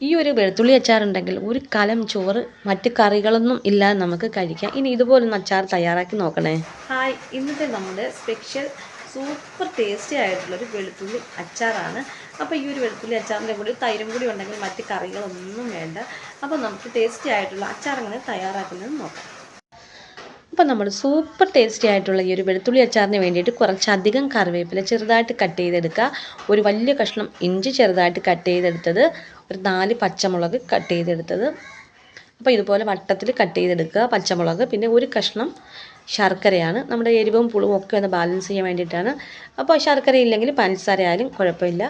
ഈ ഒരു വെളുത്തുള്ളി അച്ചാറുണ്ടെങ്കിൽ ഒരു കലം ചോറ് മറ്റ് കറികളൊന്നും ഇല്ലാതെ നമുക്ക് കഴിക്കാം. ഇനി ഇതുപോലൊന്ന് അച്ചാർ തയ്യാറാക്കി നോക്കണേ. ഹായ് ഇന്നത്തെ നമ്മുടെ സ്പെഷ്യൽ സൂപ്പർ ടേസ്റ്റി ആയിട്ടുള്ളൊരു വെളുത്തുള്ളി അച്ചാറാണ്. അപ്പോൾ ഈ ഒരു വെളുത്തുള്ളി അച്ചാറിന്റെ കൂടി തൈരും കൂടി ഉണ്ടെങ്കിൽ മറ്റ് കറികളൊന്നും വേണ്ട. അപ്പോൾ നമുക്ക് ടേസ്റ്റി ആയിട്ടുള്ള അച്ചാർ എങ്ങനെ തയ്യാറാക്കുന്നത് നോക്കാം. അപ്പോൾ നമ്മൾ സൂപ്പർ ടേസ്റ്റി ആയിട്ടുള്ള ഈ ഒരു വെളുത്തുള്ളി അച്ചാറിന് വേണ്ടിയിട്ട് കുറച്ചധികം കറിവേപ്പില ചെറുതായിട്ട് കട്ട് ചെയ്തെടുക്കുക. ഒരു വലിയ കഷ്ണം ഇഞ്ചി ചെറുതായിട്ട് കട്ട് ചെയ്തെടുത്തത്. ഒരു നാല് പച്ചമുളക് കട്ട് ചെയ്തെടുത്തത്. അപ്പോൾ ഇതുപോലെ വട്ടത്തിൽ കട്ട് ചെയ്തെടുക്കുക പച്ചമുളക്. പിന്നെ ഒരു കഷ്ണം ശർക്കരയാണ്. നമ്മുടെ എരിവും പുളിവും ഒക്കെ ഒന്ന് ബാലൻസ് ചെയ്യാൻ വേണ്ടിയിട്ടാണ്. അപ്പോൾ ശർക്കര ഇല്ലെങ്കിൽ പഞ്ചസാര ആയാലും കുഴപ്പമില്ല.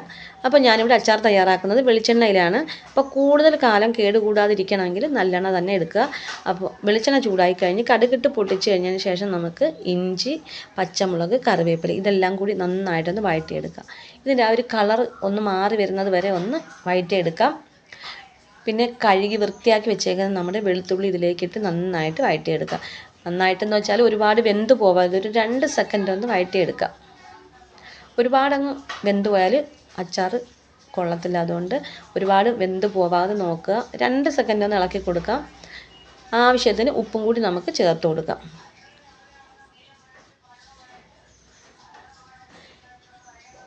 അപ്പോൾ ഞാനിവിടെ അച്ചാർ തയ്യാറാക്കുന്നത് വെളിച്ചെണ്ണയിലാണ്. അപ്പോൾ കൂടുതൽ കാലം കേടുകൂടാതിരിക്കണമെങ്കിൽ നല്ലെണ്ണ തന്നെ എടുക്കുക. അപ്പോൾ വെളിച്ചെണ്ണ ചൂടായി കഴിഞ്ഞ് കടുകിട്ട് പൊട്ടിച്ച് കഴിഞ്ഞതിന് ശേഷം നമുക്ക് ഇഞ്ചി പച്ചമുളക് കറിവേപ്പില ഇതെല്ലാം കൂടി നന്നായിട്ടൊന്ന് വഴറ്റിയെടുക്കാം ഇതിന്റെ ആ ഒരു കളർ ഒന്ന് മാറി വരുന്നത് വരെ ഒന്ന് വഴറ്റിയെടുക്കാം. പിന്നെ കഴുകി വൃത്തിയാക്കി വെച്ചേക്കുന്ന നമ്മുടെ വെളുത്തുള്ളി ഇതിലേക്കിട്ട് നന്നായിട്ട് വഴറ്റിയെടുക്കുക. നന്നായിട്ടെന്ന് വെച്ചാൽ ഒരുപാട് വെന്ത് പോവാതെ ഒരു രണ്ട് സെക്കൻഡ് ഒന്ന് വഴറ്റിയെടുക്കുക ഒരുപാടങ്ങ് വെന്ത് പോയാൽ അച്ചാർ കൊള്ളത്തില്ല. അതുകൊണ്ട് ഒരുപാട് വെന്ത് പോവാതെ നോക്കുക. രണ്ട് സെക്കൻഡ് ഒന്ന് ഇളക്കി കൊടുക്കുക ആവശ്യത്തിന് ഉപ്പും കൂടി നമുക്ക് ചേർത്ത് കൊടുക്കാം.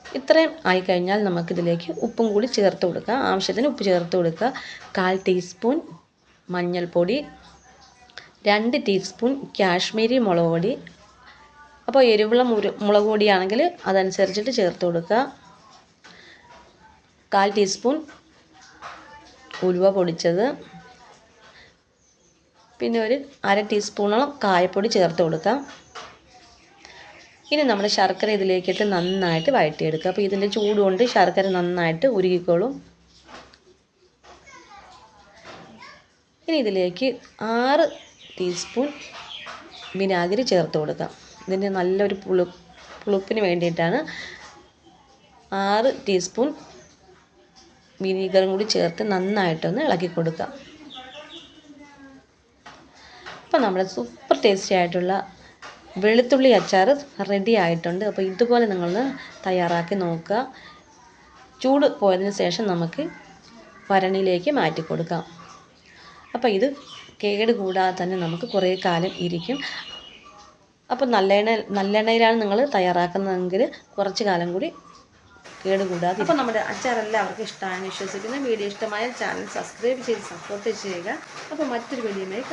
ഇത്രയും ആയി കഴിഞ്ഞാൽ നമുക്കിതിലേക്ക് ഉപ്പും കൂടി ചേർത്ത് കൊടുക്കുക ആവശ്യത്തിന് ഉപ്പ് ചേർത്ത് കൊടുക്കുക. കാൽ ടീസ്പൂൺ മഞ്ഞൾപ്പൊടി രണ്ട് ടീസ്പൂൺ കാശ്മീരി മുളക് പൊടി. അപ്പോൾ എരിവുള്ള മുരു മുളക് പൊടിയാണെങ്കിൽ അതനുസരിച്ചിട്ട് ചേർത്ത് കൊടുക്കുക. കാൽ ടീസ്പൂൺ ഉലുവ പൊടിച്ചത്. പിന്നെ ഒരു അര ടീസ്പൂണോളം കായപ്പൊടി ചേർത്ത് കൊടുക്കാം ഇനി നമ്മൾ ശർക്കര ഇതിലേക്കിട്ട് നന്നായിട്ട് വഴറ്റിയെടുക്കുക. അപ്പോൾ ഇതിന്റെ ചൂട് കൊണ്ട് ശർക്കര നന്നായിട്ട് ഉരുകിക്കോളും. ഇനി ഇതിലേക്ക് ആറ് ടീസ്പൂൺ വിനാഗിരി ചേർത്ത് കൊടുക്കാം. ഇതിന്റെ നല്ലൊരു പുളു പുളിപ്പിന് വേണ്ടിയിട്ടാണ് ആറ് ടീസ്പൂൺ വിനീഗറും കൂടി ചേർത്ത് നന്നായിട്ടൊന്ന് ഇളക്കി കൊടുക്കാം. അപ്പോൾ നമ്മുടെ സൂപ്പർ ടേസ്റ്റി ആയിട്ടുള്ള വെളുത്തുള്ളി അച്ചാർ റെഡി ആയിട്ടുണ്ട്. അപ്പോൾ ഇതുപോലെ നിങ്ങളൊന്ന് തയ്യാറാക്കി നോക്കുക. ചൂട് പോയതിന് ശേഷം നമുക്ക് ഭരണിയിലേക്ക് മാറ്റി കൊടുക്കാം. അപ്പോൾ ഇത് കേട് കൂടാതെ തന്നെ നമുക്ക് കുറേ കാലം ഇരിക്കും. അപ്പോൾ നല്ലെണ്ണ നല്ലെണ്ണയിലാണ് നിങ്ങൾ തയ്യാറാക്കുന്നതെങ്കിൽ കുറച്ച് കാലം കൂടി കേട് കൂടാതെ അപ്പോൾ നമ്മുടെ അച്ചാർ എല്ലാവർക്കും ഇഷ്ടമാണെന്ന് വിശ്വസിക്കുന്നു. വീഡിയോ ഇഷ്ടമായ ചാനൽ സബ്സ്ക്രൈബ് ചെയ്ത് സപ്പോർട്ട് ചെയ്യുക. അപ്പോൾ മറ്റൊരു വീഡിയോയുമായി